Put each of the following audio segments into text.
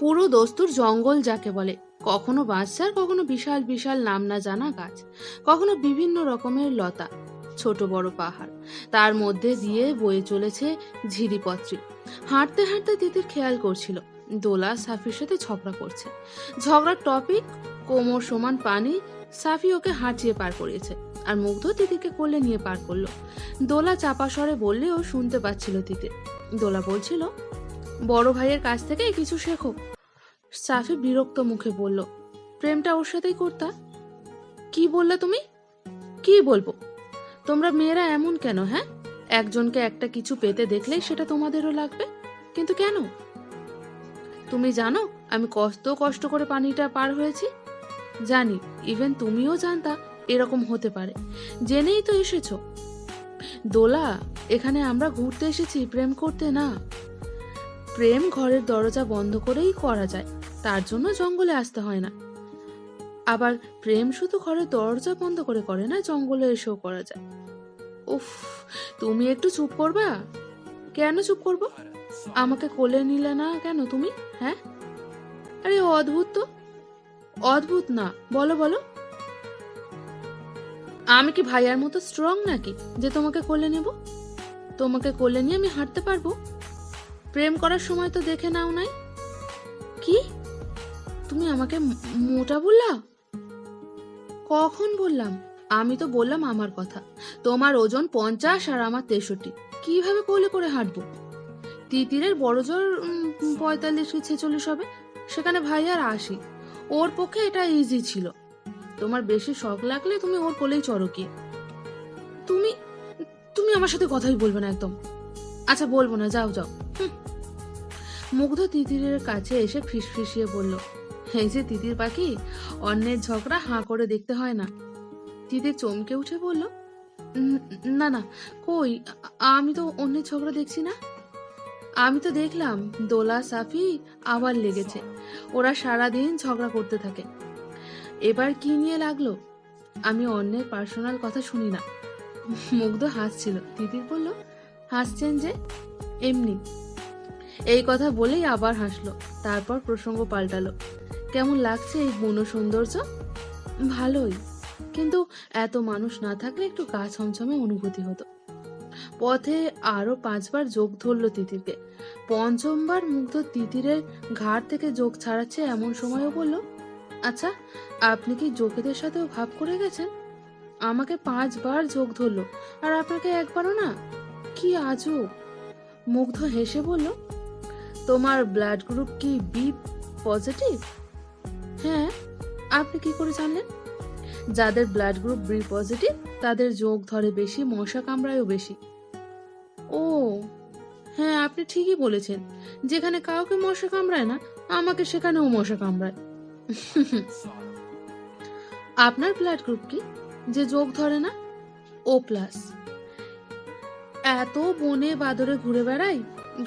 পুরো দস্তুর জঙ্গল যাকে বলে। কখনো বাঁশঝাড় কখনো বিশাল বিশাল নাম না জানা গাছ। কখনো বিভিন্ন রকমের লতা, ছোট বড় পাহাড়। তার মধ্যে দিয়ে বয়ে চলেছে ঝিরিপত্রী হাঁটতে হাঁটতে তিতির খেয়াল করছিল, দোলা সাফির সাথে ঝগড়া করছে। ঝগড়ার টপিক, কোমর সমান পানি, সাফি ওকে হাঁটিয়ে পার করিয়েছে আর মুগ্ধ তিতিকে কোলে নিয়ে পার করল। দোলা চাপা স্বরে বললেও শুনতে পাচ্ছিল তিতির। দোলা বলছিল বড় ভাইয়ের কাছ থেকে কিছু শেখো। সাফি বিরক্ত মুখে বলল, প্রেমটা ওর সাথেই করতা? কি বললে তুমি? কি বলব? তোমরা মেয়েরা এমন কেন হ্যাঁ? একজনকে একটা কিছু পেতে দেখলেই সেটা তোমাদেরও লাগবে? কিন্তু কেন? তুমি জানো, আমি কত কষ্ট করে পানিটা পার হয়েছি? জানি, ইভেন তুমিও জানতা এরকম হতে পারে। জেনেই তো এসেছ। দোলা, এখানে আমরা ঘুরতে এসেছি, প্রেম করতে না। প্রেম ঘরের দরজা বন্ধ করেই করা যায়। তার জন্য জঙ্গলে আসতে হয় না। আবার প্রেম শুধু ঘরের দরজা বন্ধ করে করে না, জঙ্গলে এসেও করা যায়। উফ, তুমি একটু চুপ করবা? কেন চুপ করব? আমাকে কোলে নিলে না কেন তুমি? হ্যাঁ? আরে, অদ্ভুত তো। অদ্ভুত না, বলো বলো। আমি কি ভাইয়ার মতো স্ট্রং নাকি যে তোমাকে কোলে নেব? তোমাকে কোলে নিয়ে আমি হাঁটতে পারব? প্রেম করার সময় তো দেখে নাও নাই। কি? তুমি আমাকে মোটা বললা? কখন বললাম? আমি তো বললাম আমার কথা। তোমার ওজন পঞ্চাশ আর আমার তেষট্টি। কীভাবে কোলে করে হাঁটবো? তিতিরের বড় জোর পঁয়তাল্লিশ কি ছেচল্লিশ হবে? সেখানে ভাই আর আশি ওর পক্ষে এটা ইজি ছিল। তোমার বেশি শখ লাগলে তুমি ওর কোলেই চড়ো গিয়ে তুমি তুমি আমার সাথে কথাই বলবে না একদম। আচ্ছা বলব না। যাও যাও। মুগ্ধ তিতিরের কাছে এসে ফিসফিসিয়ে বলল, এই যে তিতির পাখি, অন্যের ঝগড়া হাঁ করে দেখতে হয় না। তিতির চমকে উঠে বলল না না, কই, আমি তো অন্যের ঝগড়া দেখছি না। আমি তো দেখলাম দোলা সাফি আবার লেগেছে, ওরা সারাদিন ঝগড়া করতে থাকে। এবার কি নিয়ে লাগল? আমি অন্যের পার্সোনাল কথা শুনি না। মুগ্ধ হাসছিল। তিতির বলল, হাসছেন যে? এমনি। এই কথা বলেই আবার হাসলো, তারপর প্রসঙ্গ পাল্টালো। কেমন লাগছে এই বন সৌন্দর্য? ভালোই, কিন্তু এত মানুষ না থাকলে একটু গা ছমছমে অনুভূতি হতো। পথে আরও পাঁচবার যোগ ধরলো তিতিরকে। পঞ্চমবার মুগ্ধ তিতিরের ঘাট থেকে যোগ ছাড়াচ্ছে এমন সময়ও বলল আচ্ছা আপনি কি যোগীদের সাথেও ভাব করে গেছেন? আমাকে পাঁচবার যোগ ধরলো, আর আপনাকে একবারও না, কি আজব! মুগ্ধ হেসে বলল তোমার ব্লাড গ্রুপ কি বি পজিটিভ হ্যাঁ আপনি কি করে জানলেন? যাদের ব্লাড গ্রুপ বি পজিটিভ তাদের যোগ ধরে বেশি, মশা কামড়ায়ও বেশি। ও হ্যাঁ আপনি ঠিকই বলেছেন। যেখানে কাউকে মশা কামড়ায় না, আমাকে সেখানেও মশা কামড়ায়। আপনার ব্লাড গ্রুপ কি? যে যোগ ধরে না ও প্লাস এত বনে বাদরে ঘুরে বেড়াই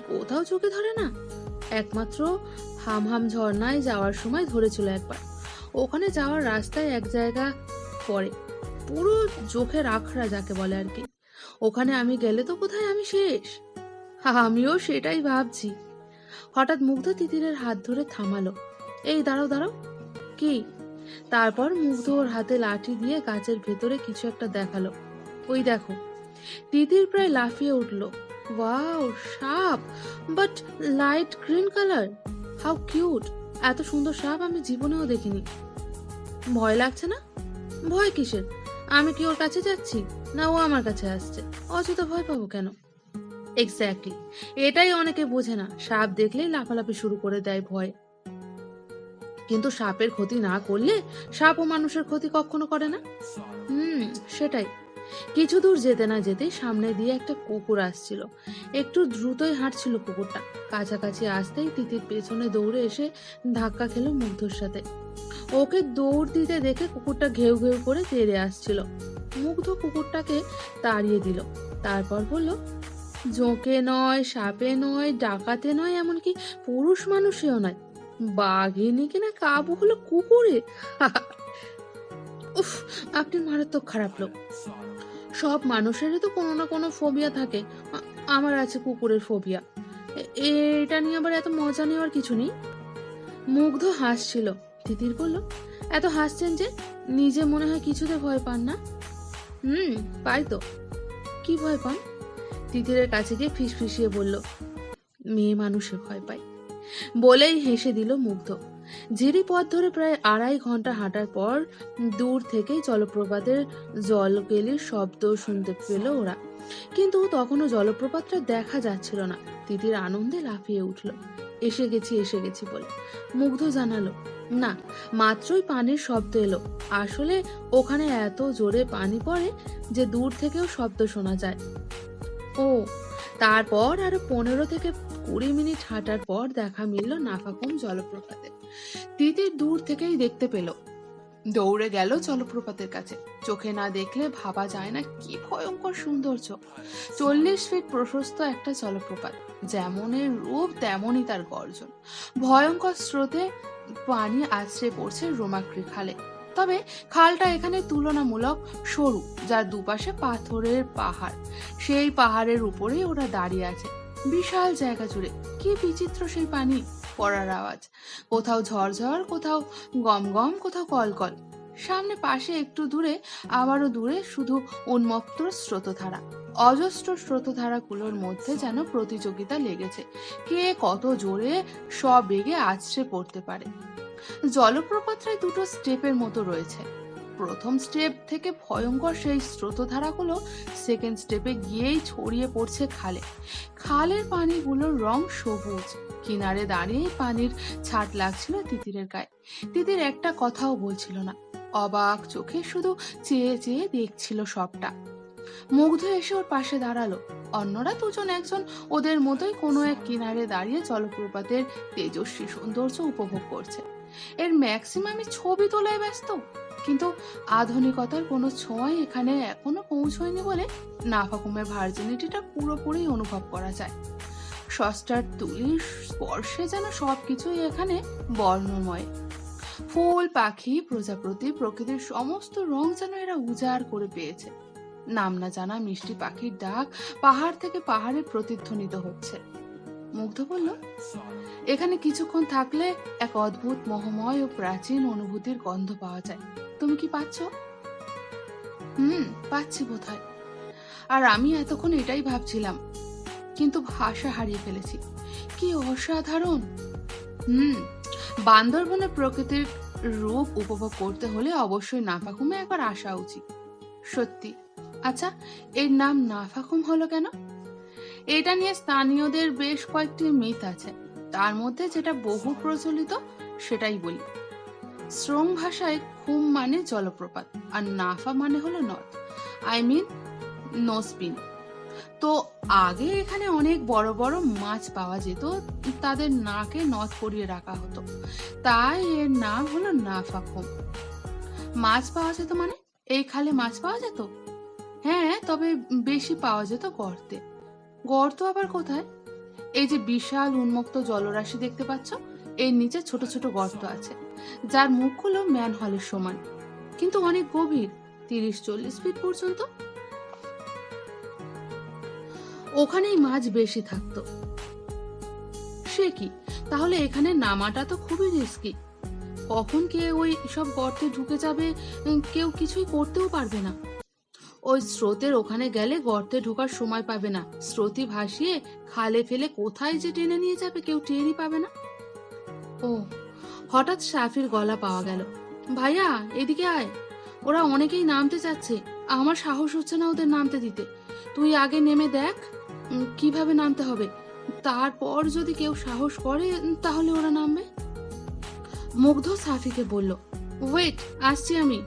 কোথাও চোখে ধরে না? একমাত্র হামহাম ঝর্ণায় যাওয়ার সময় ধরেছিল একবার। ওখানে যাওয়ার রাস্তায় এক জায়গা পড়ে। পুরো চোখের আখড়া যাকে বলে আর কি। ওখানে আমি গেলে তো কোথায় আমি শেষ? আমিও সেটাই ভাবছি। হঠাৎ মুগ্ধ তিতিরের হাত ধরে থামালো। এই দাঁড়াও দাঁড়াও। কি? তারপর মুগ্ধ ওর হাতে লাঠি দিয়ে গাছের ভেতরে কিছু একটা দেখাল। ওই দেখো। তিতির প্রায় লাফিয়ে উঠল। ওয়াও সাপ। But light green colour how cute এত সুন্দর সাপ আমি জীবনেও দেখিনি। ভয় লাগছে না? ভয় কিসের? আমি কি ওর কাছে যাচ্ছি? না, ও আমার কাছে আসছে। অযথা ভয় পাবো কেন? এক্স্যাক্টলি এটাই অনেকে বোঝে না। সাপ দেখলেই লাফালাফি শুরু করে দেয় ভয়। কিন্তু সাপের ক্ষতি না করলে সাপও মানুষের ক্ষতি কখনো করে না? হুম, সেটাই। কিছু দূর যেতে না যেতেই সামনে দিয়ে একটা কুকুর আসছিল। একটু দ্রুতই হাঁটছিল কুকুরটা। কাছাকাছি আসতেই তিতির পেছনে দৌড়ে এসে ধাক্কা খেলো মুগ্ধর সাথে। ওকে দৌড় দিতে দেখে কুকুরটা ঘেউ ঘেউ করে তেড়ে আসছিল। মুগ্ধ কুকুরটাকে তাড়িয়ে দিল। তারপর বলল, জোঁকে নয়, সাপে নয়, ডাকাতে নয়, এমনকি পুরুষ মানুষেও নয়। বাঘিনী কিনা কাবু হলো কুকুরে? উফ, আপনি মারাত্মক খারাপ লোক। সব মানুষেরই তো কোনো না কোনো ফোবিয়া থাকে। আমার আছে কুকুরের ফোবিয়া এটা নিয়ে আবার এত মজা নেওয়ার কিছু নেই। মুগ্ধ হাসছিল। তিতির বলল, এত হাসছেন যে নিজে মনে হয় কিছুতে ভয় পান না? হুম, পাই তো। কি ভয় পান? তিতিরের কাছে গিয়ে ফিসফিসিয়ে বলল, মেয়ে মানুষে ভয় পায় বলেই হেসে দিল মুগ্ধ। ঝিরি পথ ধরে প্রায় আড়াই ঘণ্টা হাঁটার পর দূর থেকেই জলপ্রপাতের জলকেলির শব্দ শুনতে পেল ওরা। কিন্তু তখনও জলপ্রপাতটা দেখা যাচ্ছিল না। তিতির আনন্দে লাফিয়ে উঠল। এসে গেছি এসে গেছি বলে মুগ্ধ জানালো। না, মাত্রই পানির শব্দ এলো। আসলে ওখানে এত জোরে পানি পড়ে যে দূর থেকেও শব্দ শোনা যায়। ও, তারপর আরও পনেরো থেকে কুড়ি মিনিট হাঁটার পর দেখা মিলল নাফাকুম জলপ্রপাতে। তিতির দূর থেকেই দেখতে পেল। দৌড়ে গেল জলপ্রপাতের কাছে। চোখে না দেখলে ভাবা যায় না কি ভয়ঙ্কর সৌন্দর্য। চল্লিশ ফিট প্রশস্ত একটা জলপ্রপাত। যেমনের রূপ, তেমনই তার গর্জন। ভয়ঙ্কর স্রোতে পানি আছড়ে পড়ছে রোমাক্রি খালে। তবে খালটা এখানে তুলনামূলক সরু, যার দুপাশে পাথরের পাহাড়। সেই পাহাড়ের উপরেই ওরা দাঁড়িয়ে আছে। বিশাল জায়গা জুড়ে। কি বিচিত্র সেই পানি! পড়ার আওয়াজ। কোথাও ঝরঝর, কোথাও গম গম কোথাও কলকল। সামনে পাশে একটু দূরে, আবারও দূরে শুধু উন্মত্ত স্রোতধারা। অজস্র স্রোতধারাগুলোর মধ্যে যেন প্রতিযোগিতা লেগেছে। কে কত জোরে, সবেগে আছড়ে পড়তে পারে। জলপ্রপাতটায় দুটো স্টেপের মতো রয়েছে। প্রথম স্টেপ থেকে ভয়ঙ্কর সেই স্রোতধারাগুলো সেকেন্ড স্টেপে গিয়েই ছড়িয়ে পড়ছে খালে। খালের পানিগুলোর রং সবুজ। কিনারে দাঁড়িয়ে পানির ছাট লাগছিল তিতিরের গায়ে। তিতির একটা কথাও বলছিল না। অবাক চোখে শুধু চেয়ে চেয়ে দেখছিল সবটা। মুগ্ধ এসে ওর পাশে দাঁড়াল। অন্যরা দুজন একজন ওদের মতোই কোনো এক কিনারে দাঁড়িয়ে জলপ্রপাতের তেজস্বী সৌন্দর্য উপভোগ করছে। এর ম্যাক্সিমামই ছবি তোলায় ব্যস্ত, কিন্তু আধুনিকতার কোনো ছোঁয়াই এখানে এখনও পৌঁছয়নি বলে নাফাকুমের ভার্জিনিটিটা পুরোপুরি অনুভব করা যায়। সস্টার তুলির স্পর্শে যেন সবকিছুই এখানে বর্ণময়। ফুল, পাখি, প্রজাপতি, প্রকৃতির সমস্ত রং যেন এরা উজাড় করে পেয়েছে। নাম না জানা মিষ্টি পাখির ডাক পাহাড় থেকে পাহাড়ে প্রতিধ্বনিত হচ্ছে। মুগ্ধ বলল, এখানে কিছুক্ষণ থাকলে এক অদ্ভুত, মহময় ও প্রাচীন অনুভূতির গন্ধ পাওয়া যায়। তুমি কি পাচ্ছ? হুম, পাচ্ছি বোধহয়। আর আমি এতক্ষণ এটাই ভাবছিলাম কিন্তু ভাষা হারিয়ে ফেলেছি। কি অসাধারণ! হুম বান্দরবনের প্রকৃতির রূপ উপভোগ করতে হলে অবশ্যই নাফাকুমে একবার আসা উচিত। সত্যি। আচ্ছা এর নাম নাফাকুম হলো কেন? এটা নিয়ে স্থানীয়দের বেশ কয়েকটি মিথ আছে। তার মধ্যে যেটা বহু প্রচলিত, সেটাই বলি। শ্রম ভাষায় খুম মানে জলপ্রপাত, আর নাফা মানে হলো নদ। আই মিন নোসপিন তো আগে এখানে অনেক বড় বড় মাছ পাওয়া যেত, তাদের নাকে নথ পরিয়ে রাখা হতো। তাই এর নাম হলো নাফাখুম। মাছ পাওয়া যেত মানে? এই খালে মাছ পাওয়া যেত? হ্যাঁ তবে বেশি পাওয়া যেত গর্তে। গর্ত আবার কোথায়? এই যে বিশাল উন্মুক্ত জলরাশি দেখতে পাচ্ছ, এর নিচে ছোট ছোট গর্ত আছে, যার মুখগুলো ম্যান হলের সমান। কিন্তু অনেক গভীর, তিরিশ চল্লিশ ফিট পর্যন্ত। ওখানেই মাছ বেশি থাকতো। সে কি? তাহলে এখানে নামাটা তো খুবই রিস্কি কখন কে ওই সব গর্তে ঢুকে যাবে কেউ কিছুই করতেও পারবে না। ওই স্রোতের ওখানে গেলে গর্তে ঢোকার সময় পাবে না। স্রোতি ভাসিয়ে খালে ফেলে কোথায় যে টেনে নিয়ে যাবে কেউ টেরই পাবে না। ও, হঠাৎ সাফির গলা পাওয়া গেল। ভাইয়া, এদিকে আয়। ওরা অনেকেই নামতে চাচ্ছে আমার সাহস হচ্ছে না ওদের নামতে দিতে। তুই আগে নেমে দেখ। কীভাবে নামতে হবে? তারপর যদি কেউ সাহস করে তাহলে ওরা নামবে। মুগ্ধ সাফিকে বলল ওয়েট আসছি আমি।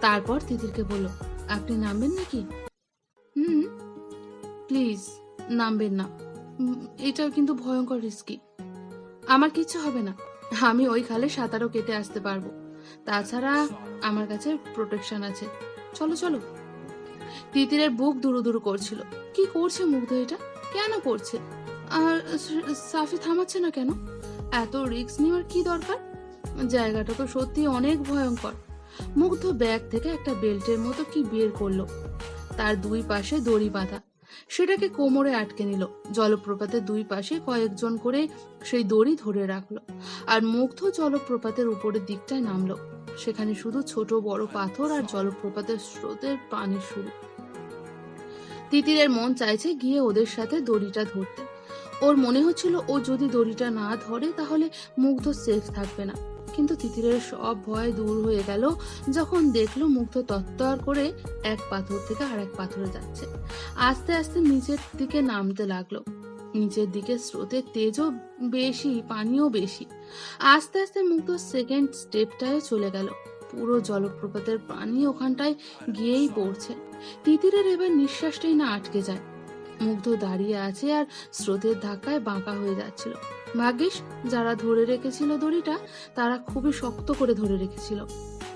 তারপর তিতিরকে বলল আপনি নামবেন নাকি? হুম প্লিজ নামবেন না। উম, এটা কিন্তু ভয়ঙ্কর রিস্কি আমার কিচ্ছু হবে না। আমি ওই খালে সাঁতারও কেটে আসতে পারব। তাছাড়া আমার কাছে প্রোটেকশন আছে। চলো চলো। তিতিরের বুক দুরু দুরু করছিল। কি করছে মুগ্ধ এটা? কেন করছে? আর সাফি থামাচ্ছে না কেন? এত রিস্ক নেওয়ার কি দরকার? জায়গাটা তো সত্যি অনেক ভয়ঙ্কর। মুগ্ধ ব্যাগ থেকে একটা বেল্টের মতো কি বের করল। তার দুই পাশে দড়ি বাঁধা। সেটাকে কোমরে আটকে নিল। জলপ্রপাতের দুই পাশে কয়েকজন করে সেই দড়ি ধরে রাখল। আর মুগ্ধ জলপ্রপাতের উপরের দিকটায় নামলো। সেখানে শুধু ছোট, বড় পাথর আর জলপ্রপাতের স্রোতের পানি শুরু। তিতিরের মন চাইছে গিয়ে ওদের সাথে দড়িটা ধরতে। ওর মনে হচ্ছিল ও যদি দড়িটা না ধরে তাহলে মুগ্ধ সেফ থাকবে না। কিন্তু তিতিরের সব ভয় দূর হয়ে গেল যখন দেখল মুগ্ধ তত্তর করে এক পাথর থেকে আরেক পাথরে যাচ্ছে। আস্তে আস্তে নিচের দিকে নামতে লাগল। নিচের দিকে স্রোতের তেজও বেশি, পানিও বেশি। আস্তে আস্তে মুগ্ধ সেকেন্ড স্টেপটায় চলে গেল। পুরো জলপ্রপাতের পানি ওখানটায় গিয়েই পড়ছে। তিতিরের এবার নিঃশ্বাসটাই না আটকে যায়। মুগ্ধ দাঁড়িয়ে আছে আর স্রোতের ধাক্কায় বাঁকা হয়ে যাচ্ছিল। ভাগ্যিস, যারা ধরে রেখেছিল দড়িটা, তারা খুবই শক্ত করে ধরে রেখেছিল।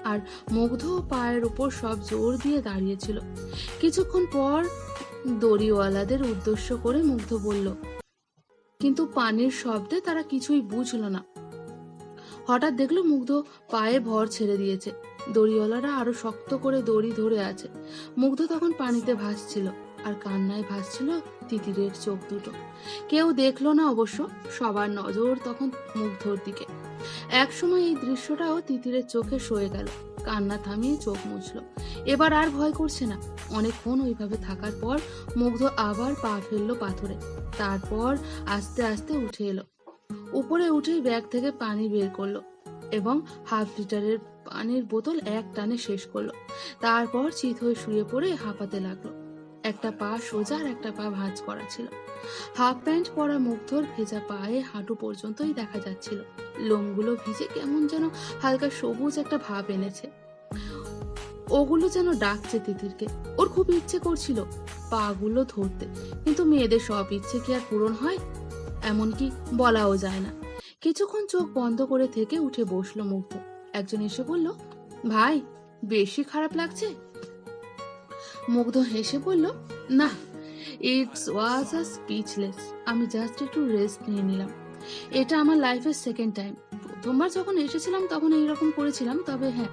আর মুগ্ধ পায়ের উপর সব জোর দিয়ে দাঁড়িয়েছিল। কিছুক্ষণ পর দড়িওয়ালাদের উদ্দেশ্য করে মুগ্ধ বলল, কিন্তু পানির শব্দে তারা কিছুই বুঝল না। হঠাৎ দেখল মুগ্ধ পায়ে ভর ছেড়ে দিয়েছে। দড়িওয়ালারা আরও শক্ত করে দড়ি ধরে আছে। মুগ্ধ তখন পানিতে ভাসছিল। আর কান্নায় ভাসছিল তিতিরের চোখ দুটো। কেউ দেখল না অবশ্য, সবার নজর তখন মুগ্ধর দিকে। একসময় এই দৃশ্যটাও তিতিরের চোখে সয়ে গেল। কান্না থামিয়ে চোখ মুছলো। এবার আর ভয় করছে না। অনেকক্ষণ ওইভাবে থাকার পর মুগ্ধ আবার পা ফেলল পাথরে। তারপর আস্তে আস্তে উঠে এলো। উপরে উঠেই ব্যাগ থেকে পানি বের করল এবং হাফ লিটারের পানির বোতল এক টানে শেষ করল। তারপর চিত হয়ে শুয়ে পড়ে হাঁপাতে লাগল। একটা পা সোজা আর একটা পা ভাঁজ করা ছিল। হাফ প্যান্ট পরা মুগ্ধর ভেজা পায়ে হাঁটু পর্যন্তই দেখা যাচ্ছিল। লোমগুলো ভিজে কেমন যেন হালকা সবুজ একটা ভাব এনেছে। ওগুলো যেন ডাকছে তিতিরকে। ওর খুব ইচ্ছে করছিল পাগুলো ধরতে, কিন্তু মেয়েদের সব ইচ্ছে কি আর পূরণ হয়? এমনকি বলাও যায় না। কিছুক্ষণ চোখ বন্ধ করে থেকে উঠে বসল মুগ্ধ। একজন এসে বলল, ভাই, বেশি খারাপ লাগছে? মুগ্ধ হেসে বলল, না ইটস ওয়াজ আ স্পিচলেস আমি জাস্ট একটু রেস্ট নিয়ে নিলাম। এটা আমার লাইফের সেকেন্ড টাইম প্রথমবার যখন এসেছিলাম তখন এইরকম করেছিলাম, তবে হ্যাঁ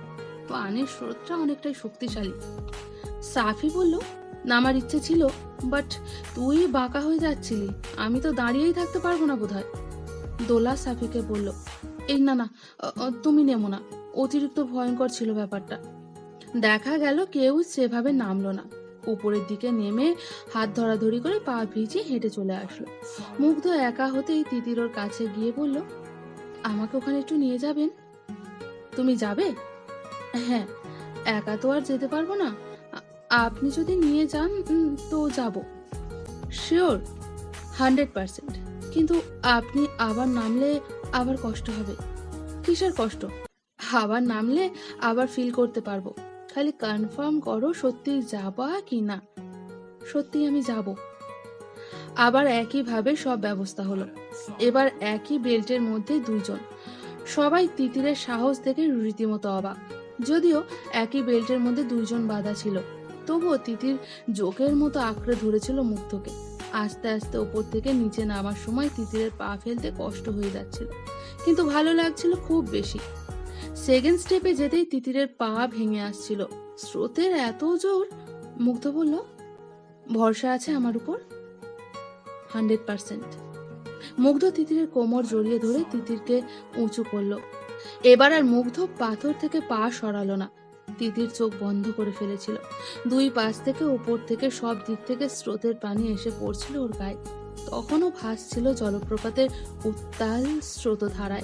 পানির স্রোতটা অনেকটাই শক্তিশালী। সাফি বলল, নামার ইচ্ছে ছিল বাট তুই বাঁকা হয়ে যাচ্ছিলি। আমি তো দাঁড়িয়েই থাকতে পারব না বোধহয়। দোলা সাফিকে বলল, এই না না তুমি নেমো না। অতিরিক্ত ভয়ঙ্কর ছিল ব্যাপারটা। দেখা গেল কেউ সেভাবে নামলো না। উপরের দিকে নেমে হাত ধরাধরি করে পা ভিজিয়ে হেঁটে চলে আসলো। মুগ্ধ একা হতেই তিতিরোর কাছে গিয়ে বলল, আমাকে ওখানে একটু নিয়ে যাবেন? তুমি যাবে? হ্যাঁ একা তো আর যেতে পারব না। আপনি যদি নিয়ে যান তো যাব। Sure, hundred percent. কিন্তু আপনি আবার নামলে আবার কষ্ট হবে। কিসের কষ্ট? আবার নামলে আবার ফিল করতে পারব। খালি কনফার্ম করো সত্যি যাবা কি না সত্যি আমি যাব। আবার একইভাবে সব ব্যবস্থা হলো। এবার একই বেল্টের মধ্যে দুইজন। সবাই তিতিরের সাহস দেখে রীতিমতো অবাক। যদিও একই বেল্টের মধ্যে দুইজন বাধা ছিল। তবুও তিতির জোকের মতো আঁকড়ে ধরেছিল মুক্তকে আস্তে আস্তে ওপর থেকে নিচে নামার সময় তিতিরের পা ফেলতে কষ্ট হয়ে যাচ্ছিল। কিন্তু ভালো লাগছিল খুব বেশি। সেকেন্ড স্টেপে যেতেই তিতিরের পা ভেঙে আসছিল। স্রোতের এত জোর, মুগ্ধ বলল, ভরসা আছে আমার উপর? Hundred percent. মুগ্ধ তিতিরের কোমর জড়িয়ে ধরে তিতিরকে উঁচু করল। এবার আর মুগ্ধ পাথর থেকে পা সরালো না। তিতির চোখ বন্ধ করে ফেলেছিল। দুই পাশ থেকে উপর থেকে সব দিক থেকে স্রোতের পানি এসে পড়ছিল ওর গায়ে। তখনও ভাসছিল জলপ্রপাতের উত্তাল স্রোতধারায়।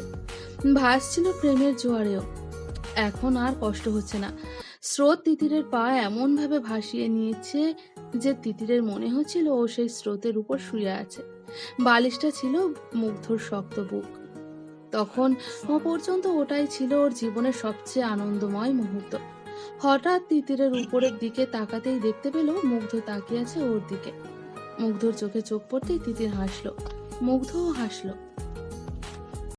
ভাসছিল প্রেমের জোয়ারেও। এখন আর কষ্ট হচ্ছে না। স্রোত তিতিরের পা এমন ভাবে ভাসিয়ে নিয়েছে যে তিতিরের মনে হচ্ছিল ও সেই স্রোতের উপর শুয়ে আছে। বালিশটা ছিল মুগ্ধর শক্ত বুক। তখন পর্যন্ত ওটাই ছিল ওর জীবনের সবচেয়ে আনন্দময় মুহূর্ত। হঠাৎ তিতিরের উপরের দিকে তাকাতেই দেখতে পেল মুগ্ধ তাকিয়ে আছে ওর দিকে। মুগ্ধর চোখে চোখ পড়তেই তিতির হাসলো। মুগ্ধও হাসলো।